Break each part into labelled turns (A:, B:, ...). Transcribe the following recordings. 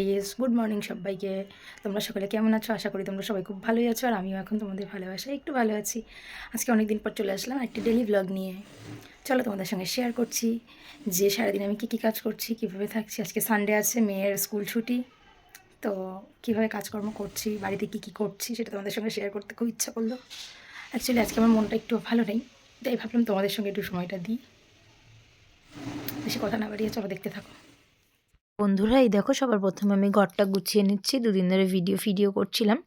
A: Yes good morning সবাইকে। তোমরা সকলে কেমন আছো? আশা করি তোমরা সবাই খুব ভালোই আছো আর আমিও এখন তোমাদের ভালোবাসা একটু ভালো আছি। আজকে অনেক দিন পর চলে আসলাম একটি ডেলি ব্লগ নিয়ে। চলো তোমাদের সঙ্গে শেয়ার করছি যে সারাদিন আমি কী কী কাজ করছি, কীভাবে থাকছি। আজকে সানডে আছে, মেয়ের স্কুল ছুটি। তো কীভাবে কাজকর্ম করছি, বাড়িতে কী কী করছি সেটা তোমাদের সঙ্গে শেয়ার করতে খুব ইচ্ছা করল। অ্যাকচুয়ালি আজকে আমার মনটা একটু ভালো নেই, তাই ভাবলাম তোমাদের সঙ্গে একটু সময়টা দিই। বেশি কথা না বাড়িয়ে চলো দেখতে থাকো।
B: বন্ধুরা এই দেখো সবার প্রথমে আমি ঘরটা গুছিয়ে নিচ্ছি। দুদিন ধরে ভিডিও ভিডিও করছিলাম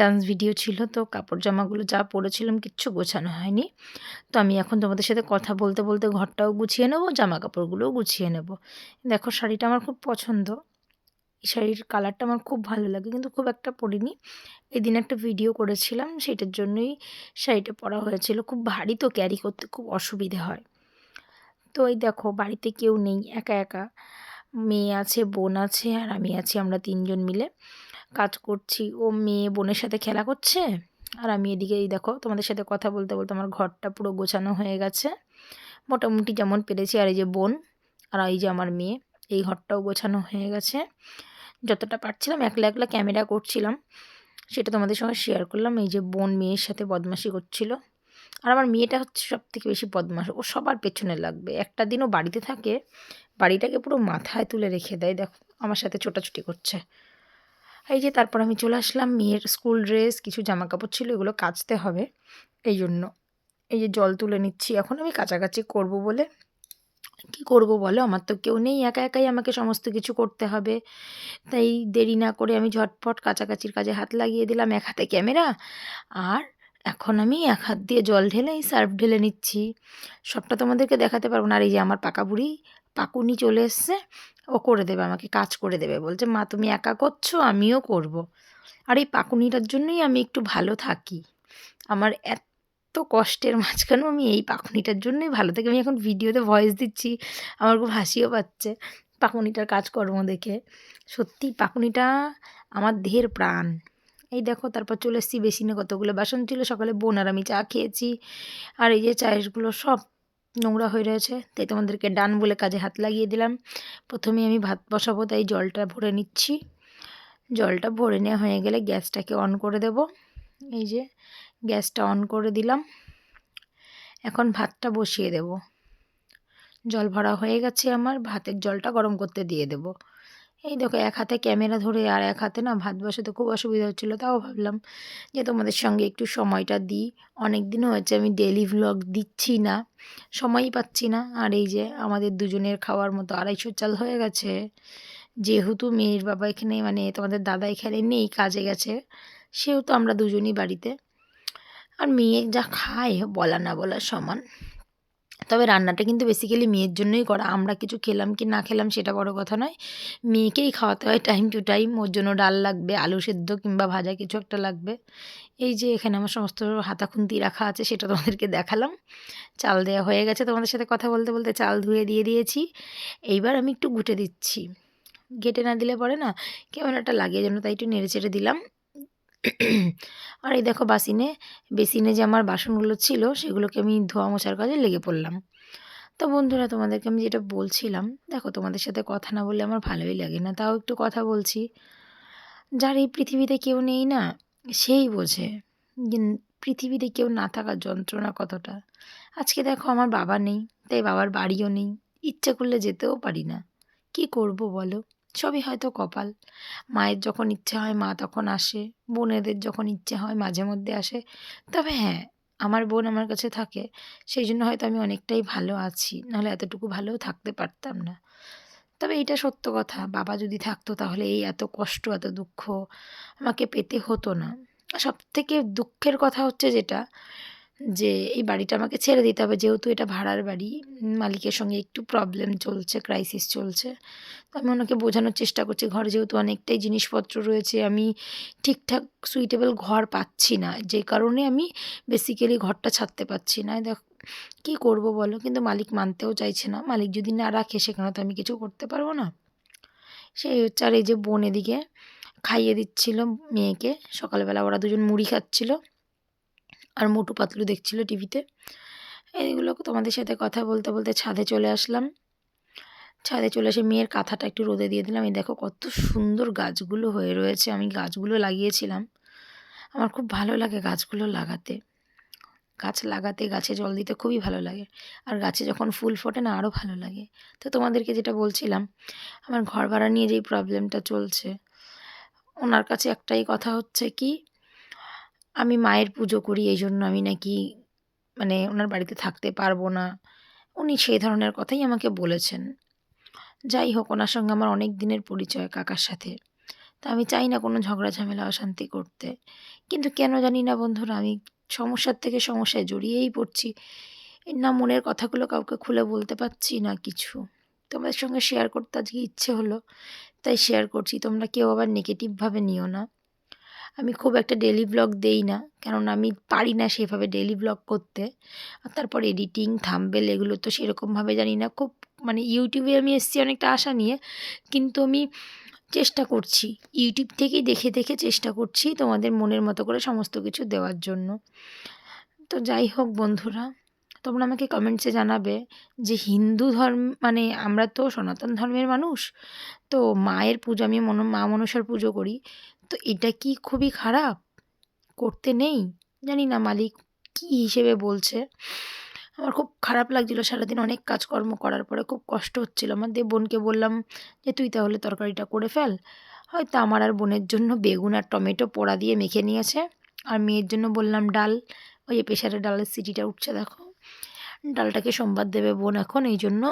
B: ডান্স ভিডিও ছিল তো, কাপড় জামাগুলো যা পরেছিলাম কিচ্ছু গোছানো হয়নি। তো আমি এখন তোমাদের সাথে কথা বলতে বলতে ঘরটাও গুছিয়ে নেব জামা কাপড়গুলোও গুছিয়ে নেব। দেখো শাড়িটা আমার খুব পছন্দ। এই শাড়ির কালারটা আমার খুব ভালো লাগে, কিন্তু খুব একটা পরিনি। এদিন একটা ভিডিও করেছিলাম, সেটার জন্যই শাড়িটা পরা হয়েছিল। খুব ভারী তো ক্যারি করতে খুব অসুবিধে হয়। তো এই দেখো, বাড়িতে কেউ নেই, একা একা। মেয়ে আছে, বোন আছে, আর আমি আছি আমরা তিনজন মিলে। কাজ করছি। ও মেয়ে বোনের সাথে খেলা করছে। আর আমি এদিকে এই দেখো, তোমাদের সাথে কথা বলতে বলতে আমার ঘরটা পুরো গোছানো হয়ে গেছে। মোটামুটি যেমন পেরেছি, আর এই যে বোন আর এই যে আমার মেয়ে, এই ঘরটাও গোছানো হয়ে গেছে। যতটা পারছিলাম, একলা একলা ক্যামেরা করছিলাম। সেটা তোমাদের সঙ্গে শেয়ার করলাম। এই যে বোন মেয়ের সাথে বদমাশি করছিল। আর আমার মেয়েটা হচ্ছে সব থেকে বেশি বদমাশ। ও সবার পেছনে লাগবে। একটা দিনও বাড়িতে থাকে বাড়িটাকে পুরো মাথায় তুলে রেখে দেয়। দেখো, আমার সাথে ছোটাছুটি করছে। এই যে তারপর আমি চলে আসলাম, মেয়ের স্কুল ড্রেস, কিছু জামা কাপড় ছিল, এগুলো কাচতে হবে। এই জন্য, এই যে জল তুলে নিচ্ছি। এখন আমি কাছাকাছি করব বলে। কি করব বলো? আমার তো কেউ নেই, একা একাই আমাকে সমস্ত কিছু করতে হবে। তাই দেরি না করে আমি ঝটপট কাছাকাছির কাজে হাত লাগিয়ে দিলাম এক হাতে ক্যামেরা। আর এখন আমি এক হাত দিয়ে জল ঢেলে, এই সার্ফ ঢেলে নিচ্ছি। সবটা তোমাদেরকে দেখাতে পারব না। আর এই যে আমার পাকা বুড়ি পাকুনি চলে এসছে, ও করে দেবে আমাকে, কাজ করে দেবে। বলছে, মা, তুমি একা করছ, আমিও করব। আর এই পাকুনিটার জন্যই আমি একটু ভালো থাকি। আমার এত কষ্টের মাঝখানেও আমি এই পাকুনিটার জন্যই ভালো থাকি। আমি এখন ভিডিওতে ভয়েস দিচ্ছি, আমার খুব হাসিও পাচ্ছে পাকুনিটার কাজকর্ম দেখে। সত্যি, পাকুনিটা আমার দেহের প্রাণ। এই দেখো, তারপর চলে এসেছি বেসিনে কতগুলো বাসন ছিল, সকালে বোন আর আমি চা খেয়েছি। আর এই যে চায়েরগুলো সব নোংরা হয়ে রয়েছে, তাই তোমাদেরকে ডান বলে কাজে হাত লাগিয়ে দিলাম। প্রথমে আমি ভাত বসাবো, তাই জলটা ভরে নিচ্ছি। জলটা ভরে নেওয়া হয়ে গেলে গ্যাসটাকে অন করে দেব। এই যে গ্যাসটা অন করে দিলাম। এখন ভাতটা বসিয়ে দেব। জল ভরা হয়ে গেছে আমার, ভাতের জলটা গরম করতে দিয়ে দেব। এই দেখো, এক হাতে ক্যামেরা ধরে আর এক হাতে না ভাত বসাতে খুব অসুবিধা হচ্ছিল, তাও ভাবলাম যে তোমাদের সঙ্গে একটু সময়টা দিই। অনেক দিন হয়েছে আমি ডেলি ভ্লগ দিচ্ছি না, সময়ই পাচ্ছি না। আর এই যে আমাদের দুজনের খাওয়ার মতো আড়াইশো চাল হয়ে গেছে। যেহেতু মেয়ের বাবা এখানে মানে তোমাদের দাদা এখানে নেই, কাজে গেছে, সেহেতু আমরা দুজনই বাড়িতে। আর মেয়ে যা খায় বলা না বলা সমান। তবে রান্নাটা কিন্তু বেসিক্যালি মেয়ের জন্যই করা। আমরা কিছু খেলাম কি না খেলাম সেটা বড় কথা নয়। মেয়েকেই খাওয়াতে হয় টাইম টু টাইম ওর জন্য ডাল লাগবে, আলু সেদ্ধ কিংবা ভাজা কিছু একটা লাগবে। এই যে এখানে আমার সমস্ত হাতাখুন্তি রাখা আছে সেটা তোমাদেরকে দেখালাম। চাল দেওয়া হয়ে গেছে তোমাদের সাথে কথা বলতে বলতে চাল ধুয়ে দিয়ে দিয়েছি। এইবার আমি একটু ঘুটে দিচ্ছি। ঘেটে না দিলে পরে না কেমন একটা লাগে যেন, তাই একটু নেড়ে চেড়ে দিলাম। আর এই দেখো বাসিনে, বেসিনে যে আমার বাসনগুলো ছিল, সেগুলোকে আমি ধোয়া মোছার কাজে লেগে পড়লাম। তো বন্ধুরা, তোমাদেরকে আমি যেটা বলছিলাম, দেখো তোমাদের সাথে কথা না বললে আমার ভালোই লাগে না, তাও একটু কথা বলছি। যার এই পৃথিবীতে কেউ নেই না, সেই বোঝে পৃথিবীতে কেউ না থাকার যন্ত্রণা কতটা। আজকে দেখো আমার বাবা নেই, তাই বাবার বাড়িও নেই, ইচ্ছে করলে যেতেও পারি না। কি করব বলো? সবই হয়তো কপাল। মায়ের যখন ইচ্ছে হয়, মা তখন আসে। বোনেদের যখন ইচ্ছে হয়, মাঝে মধ্যে আসে। তবে হ্যাঁ আমার বোন আমার কাছে থাকে। সেই জন্য হয়তো আমি অনেকটাই ভালো আছি। নাহলে এতটুকু ভালোও থাকতে পারতাম না। তবে এটা সত্য কথা। বাবা যদি থাকতো তাহলে এই এত কষ্ট, এত দুঃখ আমাকে পেতে হতো না। সব থেকে দুঃখের কথা হচ্ছে যেটা যে, এই বাড়িটা আমাকে ছেড়ে দিতে হবে, যেহেতু এটা ভাড়ার বাড়ি, মালিকের সঙ্গে একটু প্রবলেম চলছে ক্রাইসিস চলছে। তো আমি ওনাকে বোঝানোর চেষ্টা করছি, ঘরে যেহেতু অনেকটাই জিনিসপত্র রয়েছে, আমি ঠিকঠাক সুইটেবল ঘর পাচ্ছি না। যে কারণে আমি বেসিক্যালি ঘরটা ছাড়তে পারছি না। দেখ, কী করব বলো? কিন্তু মালিক মানতেও চাইছে না। মালিক যদি না রাখে, সেখানে তো আমি কিছু করতে পারব না। সেই হচ্ছে, আর এই যে বোন এদিকে খাইয়ে দিচ্ছিল মেয়েকে। সকালবেলা ওরা দুজন মুড়ি খাচ্ছিল। আর মোটু পাতলু দেখছিল টিভিতে। এইগুলো তোমাদের সাথে কথা বলতে বলতে ছাদে চলে আসলাম। ছাদে চলে এসে মেয়ের কাঁথাটা একটু রোদে দিয়ে দিলাম। এই দেখো কত সুন্দর গাছগুলো হয়ে রয়েছে। আমি গাছগুলো লাগিয়েছিলাম। আমার খুব ভালো লাগে গাছগুলো লাগাতে। গাছ লাগাতে, গাছে জল দিতে খুবই ভালো লাগে। আর গাছে যখন ফুল ফোটে না আরও ভালো লাগে। তো তোমাদেরকে যেটা বলছিলাম, আমার ঘর ভাড়া নিয়ে যেই প্রবলেমটা চলছে, ওনার কাছে একটাই কথা হচ্ছে কি আমি মায়ের পুজো করি এই জন্য আমি নাকি মানে ওনার বাড়িতে থাকতে পারব না। উনি সেই ধরনের কথাই আমাকে বলেছেন। যাই হোক, ওনার সঙ্গে আমার অনেক দিনের পরিচয় কাকার সাথে। তা আমি চাই না কোনো ঝগড়া, ঝামেলা, অশান্তি করতে। কিন্তু কেন জানি না বন্ধুরা, আমি সমস্যার থেকে সমস্যায় জড়িয়েই পড়ছি। না মনের কথাগুলো কাউকে খুলে বলতে পারছি না কিছু। তোমাদের সঙ্গে শেয়ার করতে আজকে ইচ্ছে হলো, তাই শেয়ার করছি। তোমরা কেউ আবার নেগেটিভভাবে নিও না। আমি খুব একটা ডেলি ব্লগ দেই না। কেননা আমি পারি না সেভাবে ডেলি ব্লগ করতে। আর তারপর এডিটিং থাম্বেল এগুলো তো সেরকমভাবে জানি না। খুব মানে ইউটিউবে আমি এসেছি অনেকটা আশা নিয়ে। কিন্তু আমি চেষ্টা করছি। ইউটিউব থেকেই দেখে দেখে চেষ্টা করছি তোমাদের মনের মতো করে সমস্ত কিছু দেওয়ার জন্য। তো যাই হোক বন্ধুরা, তোমরা আমাকে কমেন্টসে জানাবে যে হিন্দু ধর্ম মানে আমরা তো সনাতন ধর্মের মানুষ, তো মায়ের পুজো আমি মন, মা মনসার পুজো করি। তো এটা কি খুবই খারাপ? করতে নেই? জানি না মালিক, কী হিসেবে বলছে? আমার খুব খারাপ লাগছিল, সারাদিন অনেক কাজকর্ম করার পরে খুব কষ্ট হচ্ছিল। আমার দিয়ে বোনকে বললাম যে, তুই তাহলে তরকারিটা করে ফেল। হয়তো আমার আর বোনের জন্য বেগুন আর টমেটো পোড়া দিয়ে মেখে নিয়েছে। আর মেয়ের জন্য বললাম, ডাল, ওই প্রেশারে ডালের সিটিটা উঠছে, দেখো। ডালটাকে সোমবার দেবে বোন এখন, এই জন্য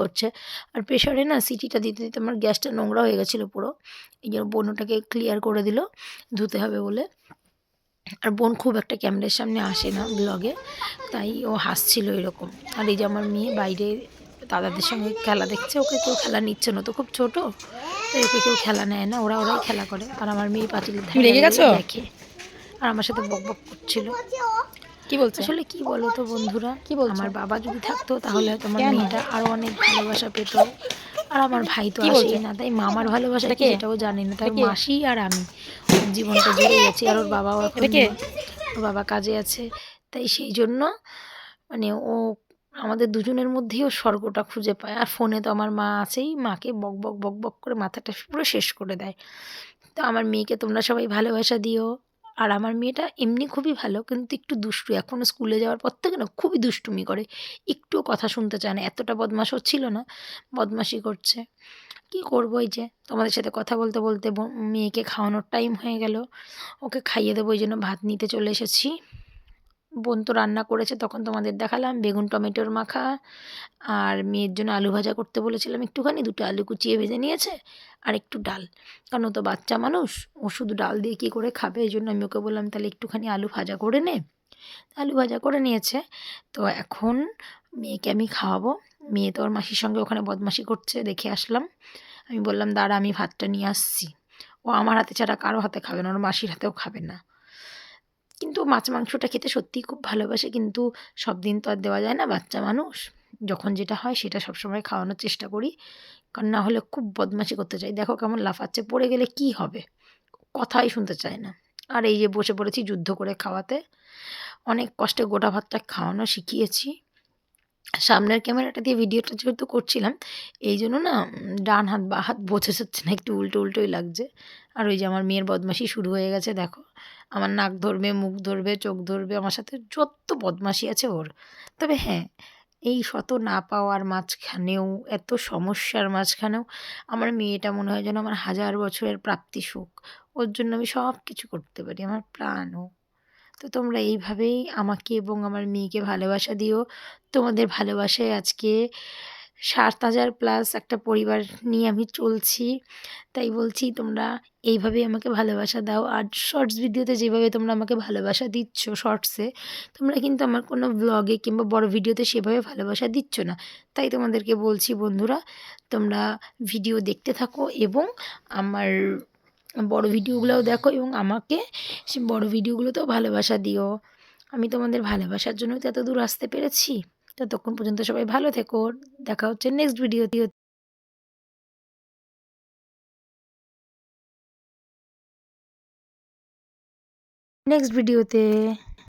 B: করছে। আর প্রেশারে না সিটিটা দিতে দিতে আমার গ্যাসটা নোংরা হয়ে গেছিল পুরো। এই জন্য বোন ওটাকে ক্লিয়ার করে দিল ধুতে হবে বলে। আর বোন খুব একটা ক্যামেরার সামনে আসে না ব্লগে তাই ও হাসছিল এরকম। আর এই যে আমার মেয়ে বাইরে দাদাদের সঙ্গে খেলা দেখছে ওকে কেউ খেলা নিচ্ছে না তো খুব ছোট তাই ওকে কেউ খেলা নেয় না ওরা ওরাই খেলা করে। আর আমার মেয়ে
A: গেছো?
B: দেখে। আর আমার সাথে বক বক করছিল।
A: কি বলছো?
B: আসলে কি বলো তো বন্ধুরা?
A: কি বলছো?
B: আমার বাবা যদি থাকতো তাহলে হয়তো আমার মেয়েটা আরও অনেক ভালোবাসা পেত। আর আমার ভাই তো আসেই না তাই মামার ভালোবাসা কি? সেটাও জানি না তাই? মাসি আর আমি। ওর জীবনটা জুড়ে গেছি আর ওর বাবাও। ওর বাবা কাজে আছে তাই সেই জন্য মানে ও আমাদের দুজনের মধ্যেই ও স্বর্গটা খুঁজে পায়। আর ফোনে তো আমার মা আছেই মাকে বক বক বক বক করে মাথাটা পুরো শেষ করে দেয়। তো আমার মেয়েকে তোমরা সবাই ভালোবাসা দিও। আর আমার মেয়েটা এমনি খুবই ভালো, কিন্তু একটু দুষ্টু। এখন স্কুলে যাওয়ার পর থেকে না খুবই দুষ্টুমি করে। একটুও কথা শুনতে চায় না। এতটা বদমাশও ছিল না, বদমাশি করছে। কি করব এই যে? তোমাদের সাথে কথা বলতে বলতে মেয়েকে খাওয়ানোর টাইম হয়ে গেল। ওকে খাইয়ে দেবো ওই জন্য ভাত নিতে চলে এসেছি। বোন তো রান্না করেছে, তখন তোমাদের দেখালাম। বেগুন, টমেটোর মাখা আর মেয়ের জন্য আলু ভাজা করতে বলেছিলাম একটুখানি। দুটো আলু কুচিয়ে ভেজে নিয়েছে আর একটু ডাল। কারণ ও তো বাচ্চা মানুষ, ও শুধু ডাল দিয়ে কী করে খাবে? এই জন্য আমি ওকে বললাম, তাহলে একটুখানি আলু ভাজা করে নে। আলু ভাজা করে নিয়েছে। তো এখন মেয়েকে আমি খাওয়াবো। মেয়ে তো ওর মাসির সঙ্গে ওখানে বদমাশি করছে, দেখে আসলাম। আমি বললাম, দাঁড়া, আমি ভাতটা নিয়ে আসছি। ও আমার হাতে ছাড়া কারও হাতে খাবে না, ওর মাসির হাতেও খাবে না। কিন্তু মাছ মাংসটা খেতে সত্যিই খুব ভালোবাসে। কিন্তু সব দিন তো আর দেওয়া যায় না, বাচ্চা মানুষ। যখন যেটা হয় সেটা সবসময় খাওয়ানোর চেষ্টা করি। কারণ না হলে খুব বদমাশি করতে চাই। দেখো কেমন লাফাচ্ছে, পড়ে গেলে কি হবে? কথাই শুনতে চায় না। আর এই যে বসে পড়েছি যুদ্ধ করে খাওয়াতে, অনেক কষ্টে গোটা ভাতটা খাওয়ানো শিখিয়েছি। সামনের ক্যামেরাটা দিয়ে ভিডিওটা যেহেতু করছিলাম, এই জন্য না ডান হাত বা হাত বোঝা যাচ্ছে না, একটু উল্টো উল্টোই লাগছে। আর ওই যে আমার মেয়ের বদমাশি শুরু হয়ে গেছে, দেখো। আমার নাক ধরবে, মুখ ধরবে, চোখ ধরবে, আমার সাথে যত বদমাশি আছে ওর। তবে হ্যাঁ এই শত না পাওয়ার মাঝখানেও, এত সমস্যার মাঝখানেও আমার মেয়েটা মনে হয় যেন আমার হাজার বছরের প্রাপ্তি সুখ। ওর জন্য আমি সব কিছু করতে পারি, আমার প্রাণ প্রাণও তো তোমরা এইভাবেই আমাকে এবং আমার মেয়েকে ভালোবাসা দিও। তোমাদের ভালোবাসায় আজকে সাত হাজার প্লাস একটা পরিবার নিয়ে আমি চলছি। তাই বলছি, তোমরা এইভাবেই আমাকে ভালোবাসা দাও। আর শর্টস ভিডিওতে যেভাবে তোমরা আমাকে ভালোবাসা দিচ্ছ শর্টসে তোমরা কিন্তু আমার কোনো ব্লগে কিংবা বড় ভিডিওতে সেভাবে ভালোবাসা দিচ্ছ না। তাই তোমাদেরকে বলছি বন্ধুরা, তোমরা ভিডিও দেখতে থাকো এবং আমার বড় ভিডিওগুলোও দেখো এবং আমাকে সে বড় ভিডিওগুলোতেও ভালোবাসা দিও। আমি তোমাদের ভালোবাসার জন্য তো এত দূর আসতে পেরেছি। ততক্ষণ পর্যন্ত সবাই ভালো থেকো। দেখা হচ্ছে নেক্সট ভিডিওতে নেক্সট ভিডিওতে